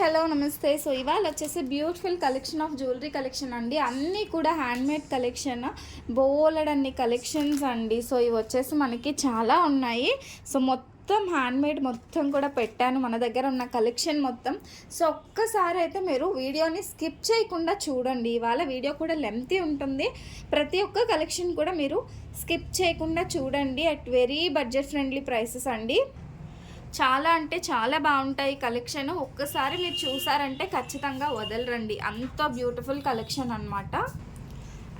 Hello నమస్తే. So ఇవాళ వచ్చేసి beautiful collection of jewellery collection అండి. అన్నీ కూడా హ్యాండ్మేడ్ కలెక్షన్ బోలెడన్ని కలెక్షన్స్ అండి. సో ఇవి వచ్చేసి మనకి చాలా ఉన్నాయి. సో మొత్తం హ్యాండ్మేడ్ మొత్తం కూడా పెట్టాను. మన దగ్గర ఉన్న కలెక్షన్ మొత్తం. సో ఒక్కసారి అయితే మీరు వీడియోని స్కిప్ చేయకుండా చూడండి. ఇవాళ వీడియో కూడా లెంతీ ఉంటుంది. ప్రతి ఒక్క కలెక్షన్ కూడా మీరు స్కిప్ చేయకుండా చూడండి. At very budget friendly prices అండి. చాలా అంటే చాలా బాగుంటాయి కలెక్షన్. ఒక్కసారి మీరు చూసారంటే ఖచ్చితంగా వదలరండి. అంత బ్యూటిఫుల్ కలెక్షన్ అనమాట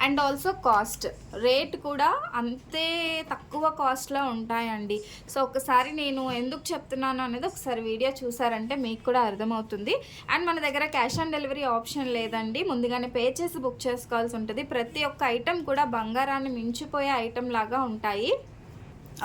అండ్ ఆల్సో కాస్ట్. రేట్ కూడా అంతే తక్కువ కాస్ట్లో ఉంటాయండి. సో ఒకసారి నేను ఎందుకు చెప్తున్నాను అనేది ఒకసారి వీడియో చూసారంటే మీకు కూడా అర్థమవుతుంది. అండ్ మన దగ్గర క్యాష్ ఆన్ డెలివరీ ఆప్షన్ లేదండి. ముందుగానే పే చేసి బుక్ చేసుకోవాల్సి ఉంటుంది. ప్రతి ఒక్క ఐటెం కూడా బంగారాన్ని మించిపోయే ఐటెం లాగా ఉంటాయి.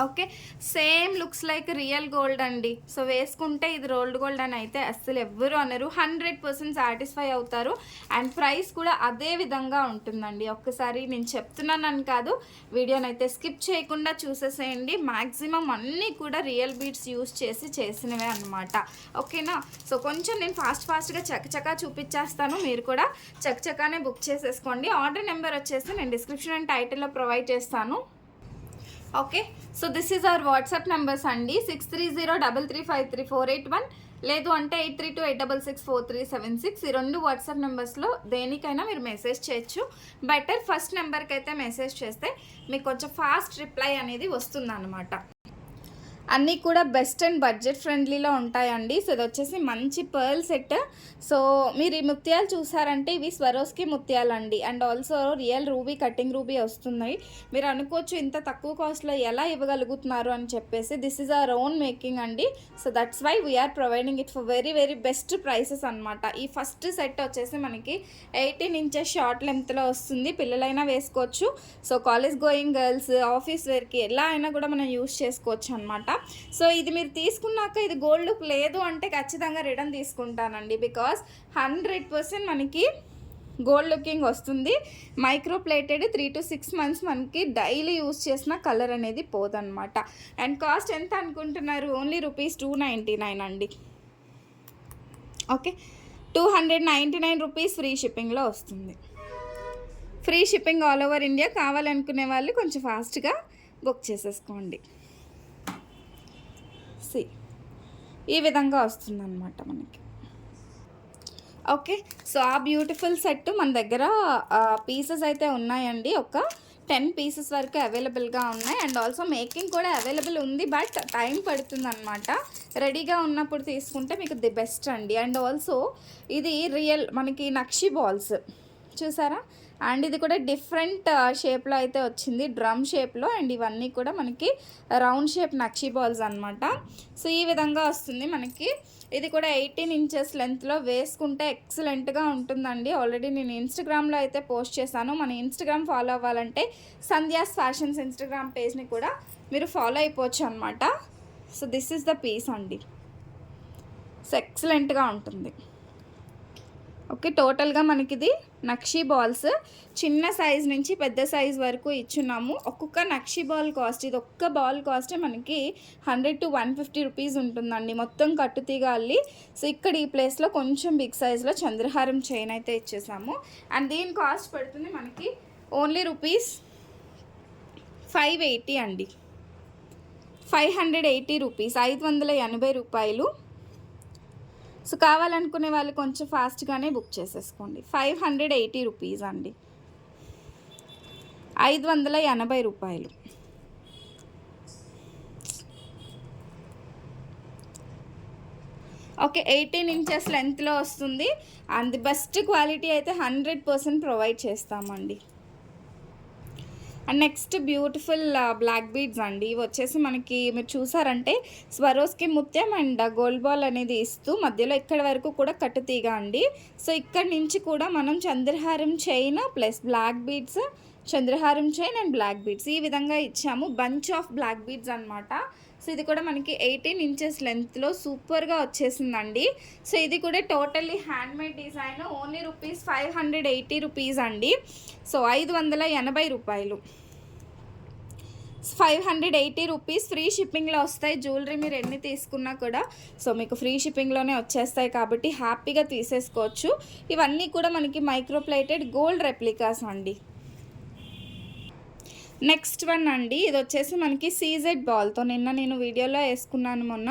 Okay? Same looks like real gold అండి. సో వేసుకుంటే ఇది రోల్డ్ గోల్డ్ అని అయితే అస్సలు ఎవ్వరు అనరు. హండ్రెడ్ పర్సెంట్ సాటిస్ఫై అవుతారు. అండ్ ప్రైస్ కూడా అదే విధంగా ఉంటుందండి. ఒక్కసారి నేను చెప్తున్నానని కాదు. వీడియోని అయితే స్కిప్ చేయకుండా చూసేసేయండి. మ్యాక్సిమం అన్నీ కూడా రియల్ బీట్స్ యూస్ చేసి చేసినవే అనమాట ఓకేనా? సో కొంచెం నేను ఫాస్ట్ ఫాస్ట్గా చకచకా చూపించేస్తాను. మీరు కూడా చకచకానే బుక్ చేసేసుకోండి. ఆర్డర్ నెంబర్ వచ్చేసి నేను డిస్క్రిప్షన్ అండ్ టైటిల్లో ప్రొవైడ్ చేస్తాను. Okay so this is our WhatsApp numbers అండి. Six three zero double three five three four eight one లేదు అంటే eight three two eight double six four three seven six ఈ రెండు WhatsApp నెంబర్స్లో దేనికైనా మీరు message చేయొచ్చు. బెటర్ ఫస్ట్ నెంబర్కి అయితే మెసేజ్ చేస్తే మీకు కొంచెం ఫాస్ట్ రిప్లై అనేది వస్తుందన్నమాట. అన్నీ కూడా బెస్ట్ అండ్ బడ్జెట్ ఫ్రెండ్లీలో ఉంటాయండి. సో ఇది వచ్చేసి మంచి పర్ల్ సెట్. సో మీరు ఈ ముత్యాలు చూసారంటే ఇవి Swarovski ముత్యాలండి. And also real ruby cutting ruby వస్తున్నాయి. మీరు అనుకోవచ్చు ఇంత తక్కువ కాస్ట్లో ఎలా ఇవ్వగలుగుతున్నారు అని చెప్పేసి this is our own making అండి. So that's why we're providing it for very very best prices అనమాట ఈ ఫస్ట్ సెట్ వచ్చేసి మనకి ఎయిటీన్ ఇంచెస్ షార్ట్ లెంత్లో వస్తుంది. పిల్లలైనా వేసుకోవచ్చు. So college going girls office వేర్కి ఎలా అయినా కూడా మనం యూస్ చేసుకోవచ్చు అనమాట సో ఇది మీరు తీసుకున్నాక ఇది గోల్డ్ లుక్ లేదు అంటే ఖచ్చితంగా రిటర్న్ తీసుకుంటానండి. బికాస్ హండ్రెడ్ పర్సెంట్ మనకి గోల్డ్ లుకింగ్ వస్తుంది. Micro plated three to six months మనకి డైలీ యూస్ చేసిన కలర్ అనేది పోదనమాట అండ్ కాస్ట్ ఎంత అనుకుంటున్నారు? Only rupees two ninety nine అండి. Okay two hundred ninety nine rupees free షిప్పింగ్లో వస్తుంది. Free shipping all over India కావాలనుకునే వాళ్ళు కొంచెం ఫాస్ట్గా బుక్ చేసేసుకోండి సి ఈ విధంగా వస్తుందన్నమాట మనకి. ఓకే సో ఆ బ్యూటిఫుల్ సెట్ మన దగ్గర పీసెస్ అయితే ఉన్నాయండి. ఒక టెన్ పీసెస్ వరకు అవైలబుల్గా ఉన్నాయి. అండ్ ఆల్సో మేకింగ్ కూడా అవైలబుల్ ఉంది బట్ టైం పడుతుంది అనమాట రెడీగా ఉన్నప్పుడు తీసుకుంటే మీకు ది బెస్ట్ అండి. అండ్ ఆల్సో ఇది రియల్ మనకి నక్షి బాల్స్. చూసారా? అండ్ ఇది కూడా డిఫరెంట్ షేప్లో అయితే వచ్చింది. డ్రమ్ షేప్లో అండ్ ఇవన్నీ కూడా మనకి రౌండ్ షేప్ నక్షి బాల్స్ అనమాట సో ఈ విధంగా వస్తుంది మనకి. ఇది కూడా ఎయిటీన్ ఇంచెస్ లెంత్లో వేసుకుంటే ఎక్సలెంట్గా ఉంటుందండి. ఆల్రెడీ నేను ఇన్స్టాగ్రామ్లో అయితే పోస్ట్ చేశాను. మన ఇన్స్టాగ్రామ్ ఫాలో అవ్వాలంటే సంధ్యాస్ ఫ్యాషన్స్ ఇన్స్టాగ్రామ్ పేజ్ని కూడా మీరు ఫాలో అయిపోవచ్చు అనమాట so this is the piece అండి. సో ఎక్సలెంట్గా ఉంటుంది. ఓకే టోటల్గా మనకి ఇది నక్షి బాల్స్. చిన్న సైజ్ నుంచి పెద్ద సైజ్ వరకు ఇచ్చున్నాము. ఒక్కొక్క నక్షి బాల్ కాస్ట్ ఇది ఒక్క బాల్ కాస్ట్ మనకి hundred to one fifty rupees ఉంటుందండి. మొత్తం కట్టు అల్లి సో ఇక్కడ ఈ ప్లేస్లో కొంచెం బిగ్ సైజ్లో చంద్రహారం చైన్ అయితే ఇచ్చేసాము. అండ్ దీని కాస్ట్ పడుతుంది మనకి ఓన్లీ రూపీస్ ఫైవ్ ఎయిటీ అండి. ఫైవ్ హండ్రెడ్ ఎయిటీ రూపీస్ ఐదు వందల ఎనభై రూపాయలు. సో కావాలనుకునే వాళ్ళు కొంచెం ఫాస్ట్గానే బుక్ చేసేసుకోండి. ఫైవ్ హండ్రెడ్ ఎయిటీ రూపీస్ అండి. ఐదు వందల ఎనభై రూపాయలు. ఓకే ఎయిటీన్ ఇంచెస్ లెంత్లో వస్తుంది. అండ్ బెస్ట్ క్వాలిటీ అయితే హండ్రెడ్ పర్సెంట్ ప్రొవైడ్ చేస్తామండి. And next beautiful black beads అండి. ఇవి వచ్చేసి మనకి మీరు చూసారంటే స్వరోస్కి ముత్యం అండ్ గోల్డ్ బాల్ అనేది ఇస్తూ మధ్యలో ఇక్కడ వరకు కూడా కట్టుతీగ అండి. సో ఇక్కడ నుంచి కూడా మనం chandraharam chain plus black beads chandraharam chain and black beads ఈ విధంగా ఇచ్చాము. బంచ్ ఆఫ్ బ్లాక్ బీడ్స్ అనమాట సో ఇది కూడా మనకి ఎయిటీన్ ఇంచెస్ లెంత్లో సూపర్గా వచ్చేసిందండి. సో ఇది కూడా totally handmade design only rupees five hundred eighty rupees అండి. సో ఐదు వందల ఎనభై రూపాయలు. Five hundred eighty rupees free షిప్పింగ్లో వస్తాయి. జ్యువెలరీ మీరు ఎన్ని తీసుకున్నా కూడా సో మీకు ఫ్రీ షిప్పింగ్లోనే వచ్చేస్తాయి కాబట్టి హ్యాపీగా తీసేసుకోవచ్చు. ఇవన్నీ కూడా మనకి మైక్రోప్లేటెడ్ గోల్డ్ రెప్లికాస్ అండి. నెక్స్ట్ వన్ అండి ఇది వచ్చేసి మనకి సీజెడ్ బాల్తో. నిన్న నేను వీడియోలో వేసుకున్నాను మొన్న.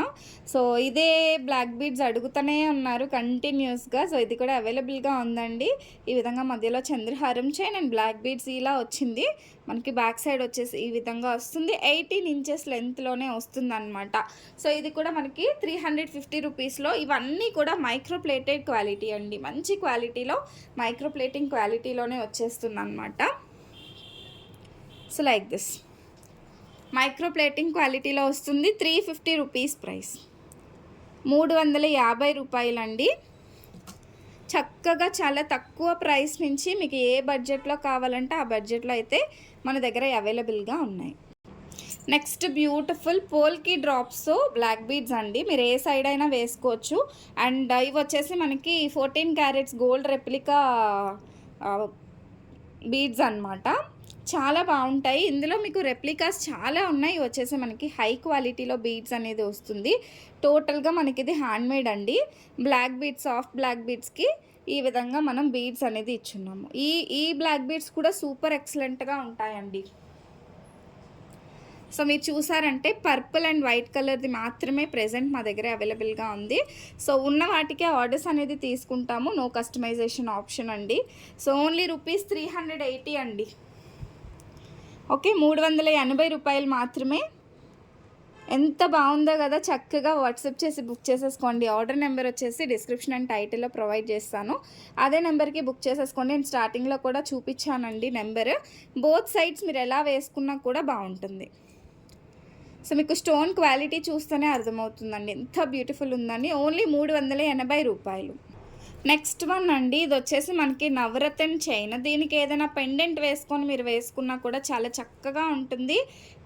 సో ఇదే బ్లాక్ బీడ్స్ అడుగుతూనే ఉన్నారు కంటిన్యూస్గా. సో ఇది కూడా అవైలబుల్గా ఉందండి. ఈ విధంగా మధ్యలో చంద్రహారం చైన్ అండ్ బ్లాక్ బీడ్స్ ఇలా వచ్చింది. మనకి బ్యాక్ సైడ్ వచ్చేసి ఈ విధంగా వస్తుంది. ఎయిటీన్ ఇంచెస్ లెంత్లోనే వస్తుందన్నమాట. సో ఇది కూడా మనకి త్రీ హండ్రెడ్ ఫిఫ్టీ రూపీస్లో. ఇవన్నీ కూడా మైక్రో ప్లేటెడ్ క్వాలిటీ అండి. మంచి క్వాలిటీలో మైక్రో ప్లేటింగ్ క్వాలిటీలోనే వచ్చేస్తుంది అనమాట so like this micro plating క్వాలిటీలో వస్తుంది త్రీ ఫిఫ్టీ రూపీస్ ప్రైస్ మూడు వందల యాభై రూపాయలండి. చక్కగా చాలా తక్కువ ప్రైస్ నుంచి మీకు ఏ బడ్జెట్లో కావాలంటే ఆ బడ్జెట్లో అయితే మన దగ్గర అవైలబుల్గా ఉన్నాయి. Next beautiful polki drops black beads అండి. మీరు ఏ సైడ్ అయినా వేసుకోవచ్చు. అండ్ ఇవి వచ్చేసి మనకి fourteen carats gold replica beads అన్నమాట. చాలా బాగుంటాయి. ఇందులో మీకు రెప్లికాస్ చాలా ఉన్నాయి. వచ్చేసి మనకి హై క్వాలిటీలో బీడ్స్ అనేది వస్తుంది. టోటల్గా మనకి ఇది హ్యాండ్మేడ్ అండి. బ్లాక్ బీడ్స్ సాఫ్ట్ బ్లాక్ బీడ్స్కి ఈ విధంగా మనం బీడ్స్ అనేది ఇచ్చున్నాము. ఈ ఈ బ్లాక్ బీడ్స్ కూడా సూపర్ ఎక్సలెంట్గా ఉంటాయండి. సో మీరు చూసారంటే పర్పుల్ అండ్ వైట్ కలర్ది మాత్రమే ప్రెజెంట్ మా దగ్గర అవైలబుల్గా ఉంది. సో ఉన్న వాటికే ఆర్డర్స్ అనేది తీసుకుంటాము. నో కస్టమైజేషన్ ఆప్షన్ అండి. So only rupees three hundred eighty అండి. ఓకే మూడు వందల ఎనభై రూపాయలు మాత్రమే. ఎంత బాగుందో కదా చక్కగా వాట్సాప్ చేసి బుక్ చేసేసుకోండి. ఆర్డర్ నెంబర్ వచ్చేసి డిస్క్రిప్షన్ అండ్ టైటిల్లో ప్రొవైడ్ చేస్తాను. అదే నెంబర్కి బుక్ చేసేసుకోండి. నేను స్టార్టింగ్లో కూడా చూపించానండి నెంబర్. బోత్ సైడ్స్ మీరు ఎలా వేసుకున్నా కూడా బాగుంటుంది. సో మీకు స్టోన్ క్వాలిటీ చూస్తేనే అర్థమవుతుందండి. ఎంత బ్యూటిఫుల్ ఉందని ఓన్లీ మూడు వందల ఎనభై రూపాయలు. నెక్స్ట్ వన్ అండి ఇది వచ్చేసి మనకి నవరత్న చైన్. దీనికి ఏదైనా పెండెంట్ వేసుకొని మీరు వేసుకున్నా కూడా చాలా చక్కగా ఉంటుంది.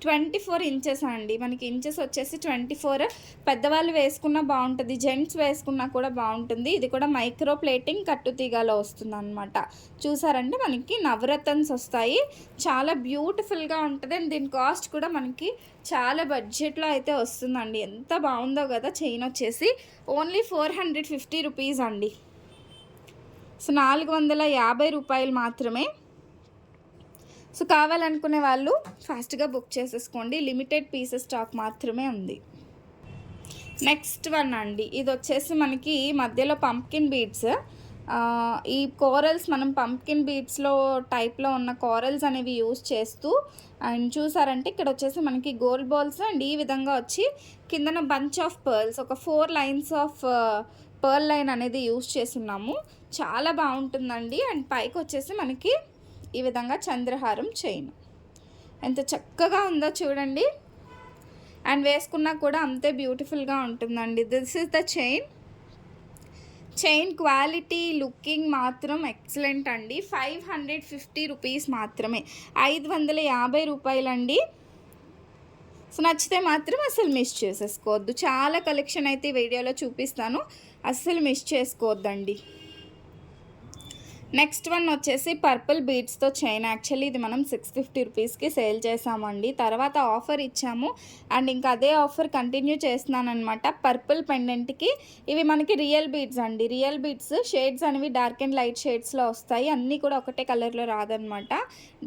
ట్వంటీ ఫోర్ ఇంచెస్ అండి. మనకి ఇంచెస్ వచ్చేసి ట్వంటీ ఫోర్ పెద్దవాళ్ళు వేసుకున్నా బాగుంటుంది. జెంట్స్ వేసుకున్నా కూడా బాగుంటుంది. ఇది కూడా మైక్రో ప్లేటింగ్ కట్టుతీగలో వస్తుంది అనమాట చూసారంటే మనకి నవరత్న్స్ వస్తాయి. చాలా బ్యూటిఫుల్గా ఉంటుంది. అండ్ దీని కాస్ట్ కూడా మనకి చాలా బడ్జెట్లో అయితే వస్తుందండి. ఎంత బాగుందో కదా చైన్ వచ్చేసి. Only four hundred fifty rupees అండి. సో నాలుగు వందల యాభై రూపాయలు మాత్రమే. సో కావాలనుకునే వాళ్ళు ఫాస్ట్గా బుక్ చేసేసుకోండి. లిమిటెడ్ పీసెస్ స్టాక్ మాత్రమే ఉంది. నెక్స్ట్ వన్ అండి. ఇది వచ్చేసి మనకి మధ్యలో పంప్కిన్ బీడ్స్. ఈ కోరల్స్ మనం పంప్కిన్ బీడ్స్లో టైప్లో ఉన్న కోరల్స్ అనేవి యూజ్ చేస్తూ అండ్ చూసారంటే ఇక్కడ వచ్చేసి మనకి గోల్డ్ బాల్స్ అండ్ ఈ విధంగా వచ్చి కిందన బంచ్ ఆఫ్ పర్ల్స్ ఒక four lines of pearl line అనేది యూస్ చేస్తున్నాము. చాలా బాగుంటుందండి. అండ్ పైకి వచ్చేసి మనకి ఈ విధంగా చంద్రహారం చైన్. ఎంత చక్కగా ఉందో చూడండి. అండ్ వేసుకున్నా కూడా అంతే బ్యూటిఫుల్గా ఉంటుందండి. This is the chain. Chain quality looking మాత్రం ఎక్సలెంట్ అండి. ఫైవ్ హండ్రెడ్ ఫిఫ్టీ రూపీస్ మాత్రమే. ఐదు వందల యాభై రూపాయలండి. సో నచ్చితే మాత్రం అసలు మిస్ చేసేసుకోవద్దు. చాలా కలెక్షన్ అయితే వీడియోలో చూపిస్తాను. అస్సలు మిస్ చేసుకోవద్దండి. నెక్స్ట్ వన్ వచ్చేసి పర్పుల్ బీడ్స్తో చైన్ యాక్చువల్లీ ఇది మనం సిక్స్ ఫిఫ్టీ రూపీస్కి సేల్ చేసామండి. తర్వాత ఆఫర్ ఇచ్చాము. అండ్ ఇంకా అదే ఆఫర్ కంటిన్యూ చేస్తున్నానమాట పర్పుల్ పెండెంట్కి ఇవి మనకి రియల్ బీడ్స్ అండి. రియల్ బీడ్స్ షేడ్స్ అనేవి డార్క్ అండ్ లైట్ షేడ్స్లో వస్తాయి. అన్నీ కూడా ఒకటే కలర్లో రాదనమాట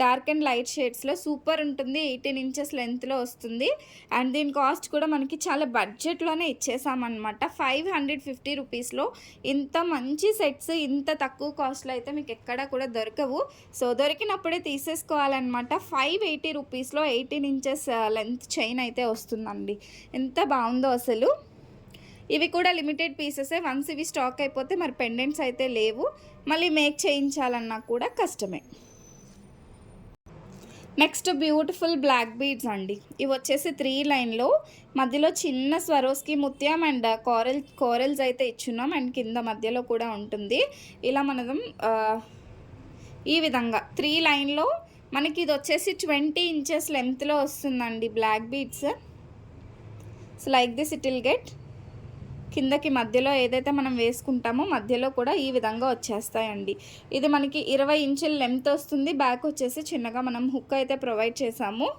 డార్క్ అండ్ లైట్ షేడ్స్లో సూపర్ ఉంటుంది. ఎయిటీన్ ఇంచెస్ లెంత్లో వస్తుంది. అండ్ దీని కాస్ట్ కూడా మనకి చాలా బడ్జెట్లోనే ఇచ్చేసామన్నమాట. ఫైవ్ హండ్రెడ్ ఫిఫ్టీ రూపీస్లో ఇంత మంచి సెట్స్ ఇంత తక్కువ కాస్ట్లో అయితే మీకు ఎక్కడా కూడా దొరకవు. సో దొరికినప్పుడే తీసేసుకోవాలన్నమాట. ఫైవ్ ఎయిటీ రూపీస్లో ఎయిటీన్ ఇంచెస్ లెంత్ చైన్ అయితే వస్తుందండి. ఎంత బాగుందో అసలు. ఇవి కూడా లిమిటెడ్ పీసెసే. వన్స్ ఇవి స్టాక్ అయిపోతే మరి పెండెంట్స్ అయితే లేవు. మళ్ళీ మేక్ చేయించాలన్నా కూడా కష్టమే. నెక్స్ట్ బ్యూటిఫుల్ బ్లాక్ బీడ్స్ అండి. ఇవి వచ్చేసి త్రీ లైన్లో మధ్యలో చిన్న స్వరోస్కి ముత్యం అండ్ కోరల్ కోరల్స్ అయితే ఇచ్చున్నాం అండ్ కింద మధ్యలో కూడా ఉంటుంది. ఇలా మనం ఈ విధంగా త్రీ లైన్లో మనకి ఇది వచ్చేసి ట్వంటీ ఇంచెస్ లెంత్లో వస్తుందండి black beads. So like this it will get కిందకి మధ్యలో ఏదైతే మనం వేసుకుంటామో మధ్యలో కూడా ఈ విధంగా వచ్చేస్తాయండి. ఇది మనకి ఇరవై ఇంచుల లెంత్ వస్తుంది. బ్యాక్ వచ్చేసి చిన్నగా మనం హుక్ అయితే ప్రొవైడ్ చేసాము.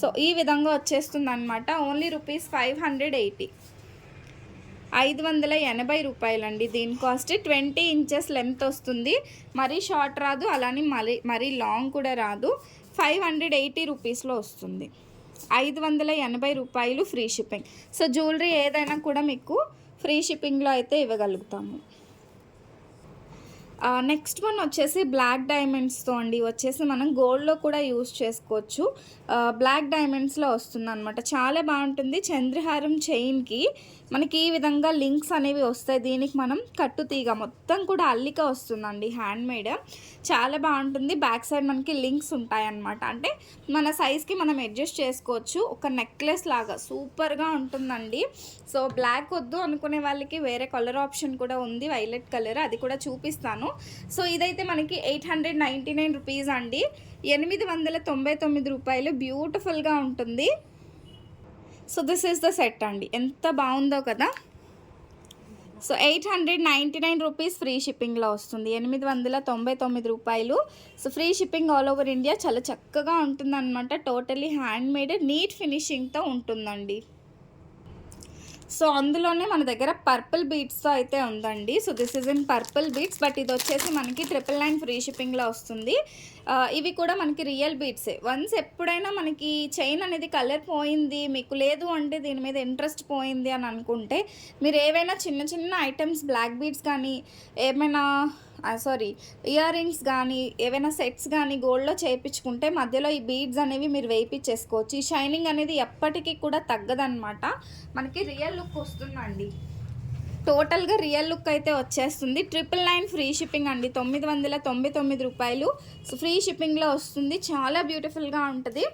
సో ఈ విధంగా వచ్చేస్తుంది అనమాట only rupees five hundred eighty ఐదు వందల ఎనభై రూపాయలండి. దీని కాస్ట్ ట్వంటీ ఇంచెస్ లెంత్ వస్తుంది. మరీ షార్ట్ రాదు. అలానే మరీ మరీ లాంగ్ కూడా రాదు. ఫైవ్ హండ్రెడ్ ఎయిటీ రూపీస్లో వస్తుంది. ఐదు వందల ఎనభై రూపాయలు ఫ్రీ షిప్పింగ్. సో జ్యువెలరీ ఏదైనా కూడా మీకు ఫ్రీ షిప్పింగ్లో అయితే ఇవ్వగలుగుతాము. నెక్స్ట్ వన్ వచ్చేసి బ్లాక్ డైమండ్స్తో అండి. వచ్చేసి మనం గోల్డ్లో కూడా యూస్ చేసుకోవచ్చు. బ్లాక్ డైమండ్స్లో వస్తుంది అనమాట చాలా బాగుంటుంది. చంద్రహారం చైన్కి మనకి ఈ విధంగా లింక్స్ అనేవి వస్తాయి. దీనికి మనం కట్టు తీగ మొత్తం కూడా అల్లిక వస్తుందండి హ్యాండ్మేడ్. చాలా బాగుంటుంది. బ్యాక్ సైడ్ మనకి లింక్స్ ఉంటాయి అన్నమాట అంటే మన సైజ్కి మనం అడ్జస్ట్ చేసుకోవచ్చు. ఒక నెక్లెస్ లాగా సూపర్గా ఉంటుందండి. సో బ్లాక్ వద్దు అనుకునే వాళ్ళకి వేరే కలర్ ఆప్షన్ కూడా ఉంది. వైలెట్ కలర్ అది కూడా చూపిస్తాను. సో ఇదైతే మనకి eight hundred ninety nine rupees అండి. ఎనిమిది వందల తొంభై తొమ్మిది రూపాయలు బ్యూటిఫుల్గా ఉంటుంది. So this is the set అండి. ఎంత బాగుందో కదా? So eight hundred ninety nine rupees free షిప్పింగ్లో వస్తుంది. ఎనిమిది వందల తొంభై తొమ్మిది రూపాయలు. So free shipping all over India చాలా చక్కగా ఉంటుందన్నమాట. టోటలీ హ్యాండ్ మేడ్ నీట్ ఫినిషింగ్తో ఉంటుందండి. సో అందులోనే మన దగ్గర పర్పుల్ బీట్స్తో అయితే ఉందండి. So this is in purple beads but ఇది వచ్చేసి మనకి ట్రిపుల్ నైన్ ఫ్రీ షిప్పింగ్లో వస్తుంది. ఇవి కూడా మనకి రియల్ బీట్సే వన్స్ ఎప్పుడైనా మనకి చైన్ అనేది కలర్ పోయింది మీకు లేదు అంటే దీని మీద ఇంట్రెస్ట్ పోయింది అని అనుకుంటే మీరు ఏవైనా చిన్న చిన్న ఐటమ్స్ బ్లాక్ బీట్స్ కానీ ఏమైనా సారీ ఇయర్ రింగ్స్ కానీ ఏవైనా సెట్స్ కానీ గోల్డ్లో చేయించుకుంటే మధ్యలో ఈ బీడ్స్ అనేవి మీరు వేయించేసుకోవచ్చు. ఈ షైనింగ్ అనేది ఎప్పటికీ కూడా తగ్గదనమాట మనకి రియల్ లుక్ వస్తుందండి. టోటల్గా రియల్ లుక్ అయితే వచ్చేస్తుంది. ట్రిపుల్ నైన్ ఫ్రీ షిప్పింగ్ అండి. తొమ్మిది వందల తొంభై తొమ్మిది రూపాయలు సో ఫ్రీ షిప్పింగ్లో వస్తుంది. చాలా బ్యూటిఫుల్గా ఉంటుంది.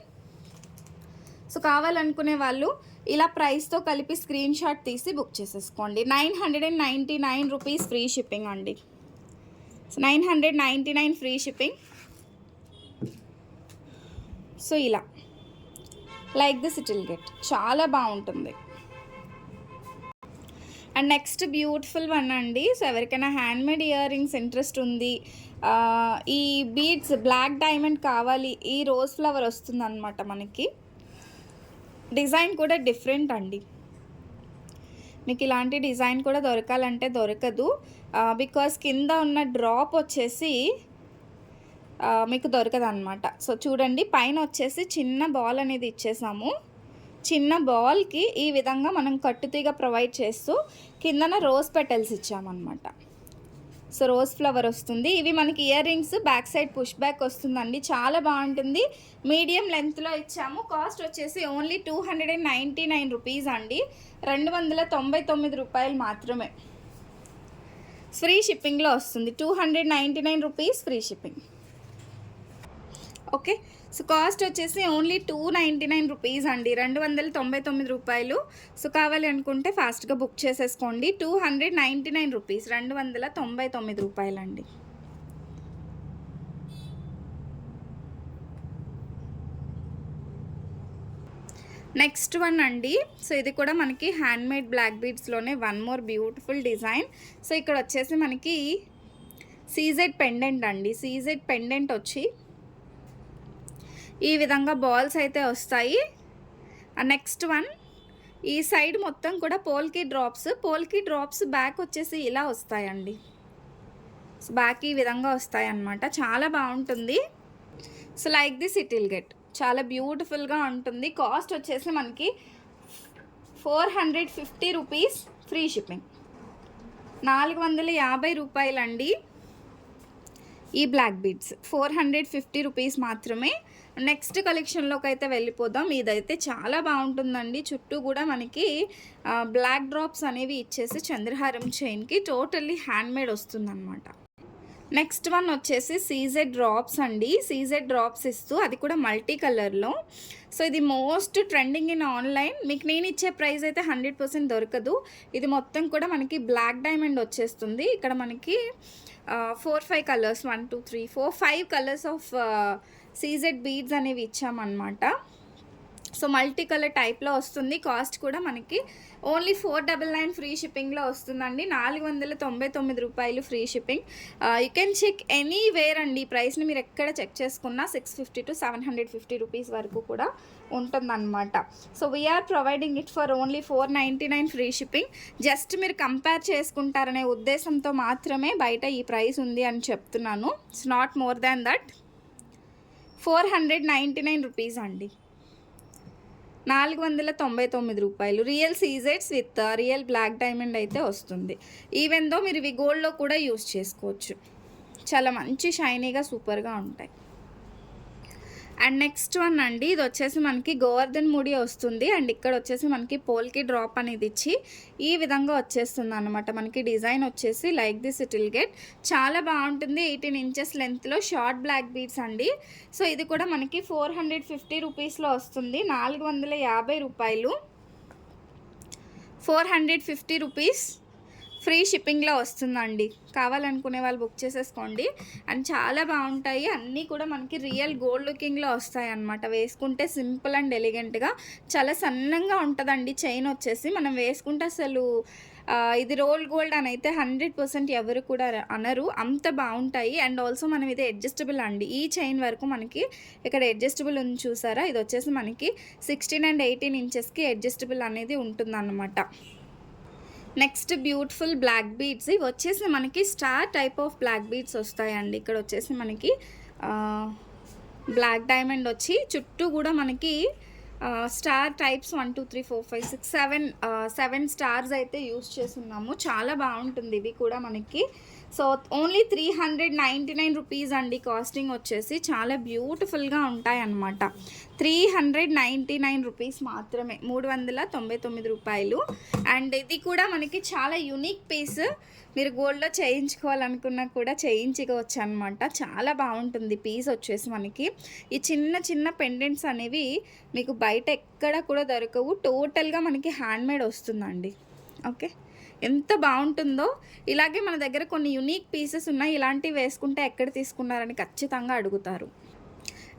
సో కావాలనుకునే వాళ్ళు ఇలా ప్రైస్తో కలిపి స్క్రీన్ షాట్ తీసి బుక్ చేసేసుకోండి. Nine hundred and ninety nine rupees free shipping అండి. Nine hundred ninety nine free shipping. So ఇలా. Like this it will get చాలా బాగుంటుంది. అండ్ నెక్స్ట్ బ్యూటిఫుల్ వన్ అండి. సో ఎవరికైనా హ్యాండ్మేడ్ ఇయర్ రింగ్స్ ఇంట్రెస్ట్ ఉంది ఈ బీడ్స్ బ్లాక్ డైమండ్ కావాలి ఈ రోజ్ ఫ్లవర్ వస్తుంది అనమాట మనకి. డిజైన్ కూడా డిఫరెంట్ అండి. మీకు ఇలాంటి డిజైన్ కూడా దొరకాలంటే దొరకదు. బికాస్ కింద ఉన్న డ్రాప్ వచ్చేసి మీకు దొరకదన్నమాట. సో చూడండి పైన వచ్చేసి చిన్న బాల్ అనేది ఇచ్చేసాము. చిన్న బాల్కి ఈ విధంగా మనం కట్టుతీగ ప్రొవైడ్ చేస్తూ కిందన రోజ్ పెటల్స్ ఇచ్చామన్నమాట. సో రోజ్ ఫ్లవర్ వస్తుంది. ఇవి మనకి earrings back side push back వస్తుందండి. చాలా బాగుంటుంది. మీడియం లెంత్లో ఇచ్చాము. కాస్ట్ వచ్చేసి only two hundred and ninety nine rupees అండి. రెండు వందల తొంభై తొమ్మిది రూపాయలు మాత్రమే. ఫ్రీ షిప్పింగ్లో వస్తుంది. Two hundred ninety nine rupees free shipping. Okay. So cost వచ్చేసి only two ninety nine rupees అండి. రెండు వందల తొంభై తొమ్మిది రూపాయలు. సో కావాలి అనుకుంటే ఫాస్ట్గా బుక్ చేసేసుకోండి. Two hundred ninety nine rupees. రెండు వందల తొంభై తొమ్మిది రూపాయలండి. నెక్స్ట్ వన్ అండి. సో ఇది కూడా మనకి handmade black బీడ్స్లోనే one more beautiful design. So ఇక్కడ వచ్చేసి మనకి సీజెడ్ పెండెంట్ అండి. సీజెడ్ పెండెంట్ వచ్చి ఈ విధంగా బాల్స్ అయితే వస్తాయి. నెక్స్ట్ వన్ ఈ సైడ్ మొత్తం కూడా polki drops. Polki drops back వచ్చేసి ఇలా వస్తాయండి. బ్యాక్ ఈ విధంగా వస్తాయి అన్నమాట చాలా బాగుంటుంది. So like this it will get. చాలా బ్యూటిఫుల్గా ఉంటుంది. కాస్ట్ వచ్చేసి మనకి four hundred fifty rupees free shipping. నాలుగు వందల యాభై రూపాయలండి ఈ black beads. Four hundred fifty rupees మాత్రమే. నెక్స్ట్ కలెక్షన్లోకి అయితే వెళ్ళిపోదాం. ఇదైతే చాలా బాగుంటుందండి. చుట్టూ కూడా మనకి బ్లాక్ డ్రాప్స్ అనేవి ఇచ్చేసి చంద్రహారం చైన్కి టోటల్లీ హ్యాండ్మేడ్ వస్తుందన్నమాట. నెక్స్ట్ వన్ వచ్చేసి సీజెడ్ డ్రాప్స్ అండి. సీజెడ్ డ్రాప్స్ ఇస్తూ అది కూడా మల్టీ కలర్లో సో ఇది మోస్ట్ ట్రెండింగ్ ఇన్ ఆన్లైన్ మీకు నేను ఇచ్చే ప్రైస్ అయితే హండ్రెడ్ పర్సెంట్ దొరకదు. ఇది మొత్తం కూడా మనకి బ్లాక్ డైమండ్ వచ్చేస్తుంది. ఇక్కడ మనకి four five colours one two three four five colours of CZ beads అనేవి ఇచ్చామన్నమాట. సో మల్టీ కలర్ టైప్లో వస్తుంది. కాస్ట్ కూడా మనకి only four double nine free షిప్పింగ్లో వస్తుందండి. నాలుగు వందల తొంభై తొమ్మిది రూపాయలు free shipping. You can check anywhere అండి. ప్రైస్ని మీరు ఎక్కడ చెక్ చేసుకున్నా six fifty to seven hundred fifty rupees వరకు కూడా ఉంటుందన్నమాట. So we are providing it for only four ninety nine free shipping just మీరు కంపేర్ చేసుకుంటారనే ఉద్దేశంతో మాత్రమే బయట ఈ ప్రైస్ ఉంది అని చెప్తున్నాను. It's not more than that four hundred ninety nine rupees అండి. నాలుగు వందల తొంభై తొమ్మిది రూపాయలు. Real CZ sets with real black diamond అయితే వస్తుంది. ఈవెన్ దో మీరు ఇవి గోల్డ్లో కూడా యూస్ చేసుకోవచ్చు. చాలా మంచి షైనీగా సూపర్గా ఉంటాయి. అండ్ నెక్స్ట్ వన్ అండి ఇది వచ్చేసి మనకి గోవర్ధన్ ముడి వస్తుంది. అండ్ ఇక్కడ వచ్చేసి మనకి పోల్కి డ్రాప్ అనేది ఇచ్చి ఈ విధంగా వచ్చేస్తుంది అనమాట మనకి డిజైన్ వచ్చేసి like this it will get చాలా బాగుంటుంది. ఎయిటీన్ ఇంచెస్ లెంత్లో షార్ట్ బ్లాక్ బీడ్స్ అండి. సో ఇది కూడా మనకి ఫోర్ హండ్రెడ్ ఫిఫ్టీ రూపీస్లో వస్తుంది. నాలుగు వందల యాభై రూపాయలు. Four hundred fifty rupees free షిప్పింగ్లో వస్తుందండి. కావాలనుకునే వాళ్ళు బుక్ చేసేసుకోండి. అండ్ చాలా బాగుంటాయి. అన్నీ కూడా మనకి రియల్ గోల్డ్ లుకింగ్లో వస్తాయి అన్నమాట వేసుకుంటే సింపుల్ అండ్ ఎలిగెంట్గా చాలా సన్నంగా ఉంటుందండి చైన్ వచ్చేసి. మనం వేసుకుంటే అసలు ఇది రోల్ గోల్డ్ అని అయితే హండ్రెడ్ పర్సెంట్ ఎవరు కూడా అనరు. అంత బాగుంటాయి. అండ్ ఆల్సో మనం ఇది అడ్జస్టబుల్ అండి. ఈ చైన్ వరకు మనకి ఇక్కడ అడ్జస్టబుల్ ఉంది చూసారా? ఇది వచ్చేసి మనకి సిక్స్టీన్ అండ్ ఎయిటీన్ ఇంచెస్కి అడ్జస్టబుల్ అనేది ఉంటుందన్నమాట. Next beautiful black beads. ఇవి వచ్చేసి మనకి star type of black beads వస్తాయండి. ఇక్కడ వచ్చేసి మనకి బ్లాక్ డైమండ్ వచ్చి చుట్టూ కూడా మనకి star types one two three four five six seven seven stars అయితే యూస్ చేస్తున్నాము. చాలా బాగుంటుంది. ఇవి కూడా మనకి so only three hundred ninety nine rupees అండి కాస్టింగ్ వచ్చేసి. చాలా బ్యూటిఫుల్గా ఉంటాయి అన్నమాట three hundred ninety nine rupees మాత్రమే. మూడు వందల తొంభై తొమ్మిది రూపాయలు. అండ్ ఇది కూడా మనకి చాలా యునిక్ పీస్. మీరు గోల్డ్లో చేయించుకోవాలనుకున్నా కూడా చేయించుకోవచ్చు అనమాట చాలా బాగుంటుంది పీస్ వచ్చేసి మనకి. ఈ చిన్న చిన్న పెండెంట్స్ అనేవి మీకు బయట ఎక్కడ కూడా దొరకవు. టోటల్గా మనకి హ్యాండ్మేడ్ వస్తుందండి. ఓకే? ఎంత బాగుంటుందో. ఇలాగే మన దగ్గర కొన్ని యునీక్ పీసెస్ ఉన్నాయి. ఇలాంటివి వేసుకుంటే ఎక్కడ తీసుకున్నారని ఖచ్చితంగా అడుగుతారు.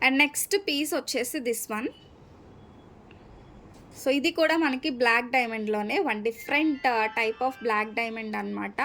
అండ్ నెక్స్ట్ పీస్ వచ్చేసి దిస్ వన్ సో ఇది కూడా మనకి black డైమండ్లోనే one different type of black diamond అనమాట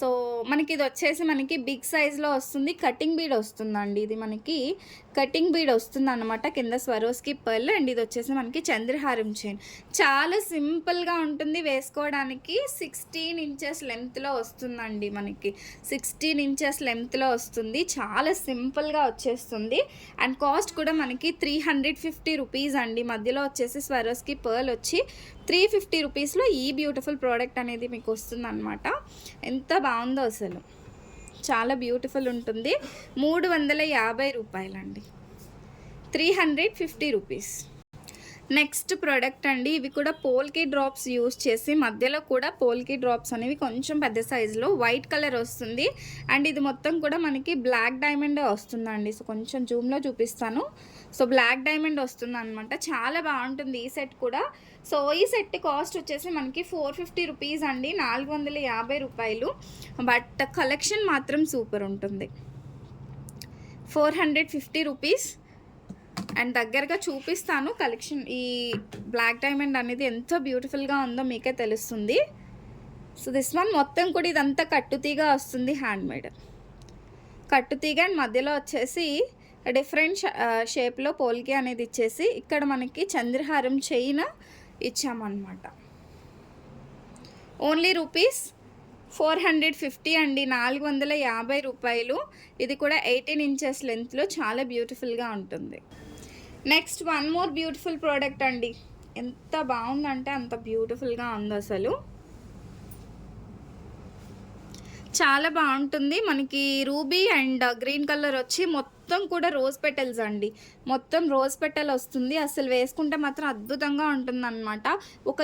సో మనకి ఇది వచ్చేసి మనకి బిగ్ సైజ్లో వస్తుంది. కటింగ్ బీడ్ వస్తుందండి ఇది మనకి. కటింగ్ బీడ్ వస్తుంది అనమాట కింద స్వరోస్కి పర్ల్ అండ్ ఇది వచ్చేసి మనకి చంద్రహారం చైన్. చాలా సింపుల్గా ఉంటుంది వేసుకోవడానికి. సిక్స్టీన్ ఇంచెస్ లెంత్లో వస్తుందండి మనకి. సిక్స్టీన్ ఇంచెస్ లెంత్లో వస్తుంది. చాలా సింపుల్గా వచ్చేస్తుంది. అండ్ కాస్ట్ కూడా మనకి త్రీ హండ్రెడ్ ఫిఫ్టీ రూపీస్ అండి. మధ్యలో వచ్చేసి స్వరోస్కి పర్ల్ వచ్చి త్రీ ఫిఫ్టీ రూపీస్లో ఈ బ్యూటిఫుల్ ప్రోడక్ట్ అనేది మీకు వస్తుందన్నమాట ఎంత బాగుందో అసలు. చాలా బ్యూటిఫుల్ ఉంటుంది. మూడు వందల యాభై రూపాయలండి. Three hundred fifty rupees. Next product అండి ఇవి కూడా పోల్కి డ్రాప్స్ యూస్ చేసి మధ్యలో కూడా పోల్కి డ్రాప్స్ అనేవి కొంచెం పెద్ద సైజులో వైట్ కలర్ వస్తుంది. అండ్ ఇది మొత్తం కూడా మనకి బ్లాక్ డైమండ్ వస్తుందండి. సో కొంచెం జూమ్లో చూపిస్తాను. సో బ్లాక్ డైమండ్ వస్తుంది అనమాట చాలా బాగుంటుంది ఈ సెట్ కూడా. సో ఈ సెట్ కాస్ట్ వచ్చేసి మనకి ఫోర్ ఫిఫ్టీ రూపీస్ అండి నాలుగు వందల యాభై రూపాయలు. బట్ కలెక్షన్ మాత్రం సూపర్ ఉంటుంది. Four hundred fifty rupees. And దగ్గరగా చూపిస్తాను. కలెక్షన్ ఈ బ్లాక్ డైమండ్ అనేది ఎంత బ్యూటిఫుల్గా ఉందో మీకే తెలుస్తుంది. సో దిస్ వన్ మొత్తం కూడా ఇదంతా కట్టుతీగా వస్తుంది హ్యాండ్మేడ్ కట్టుతీగ అండ్ మధ్యలో వచ్చేసి డిఫరెంట్ షేప్లో పోల్కి అనేది ఇచ్చేసి ఇక్కడ మనకి చంద్రహారం chain ఇచ్చామన్నమాట. Only rupees four hundred fifty అండి. నాలుగు వందల యాభై రూపాయలు. ఇది కూడా ఎయిటీన్ ఇంచెస్ లెంత్లో చాలా బ్యూటిఫుల్గా ఉంటుంది. Next one more beautiful product అండి. ఎంత బాగుందంటే అంత బ్యూటిఫుల్గా ఉంది అసలు. చాలా బాగుంటుంది. మనకి రూబీ అండ్ గ్రీన్ కలర్ వచ్చి మొత్తం కూడా రోజ్ పెటల్స్ అండి. మొత్తం రోజ్ పెటల్ వస్తుంది. అసలు వేసుకుంటే మాత్రం అద్భుతంగా ఉంటుంది ఒక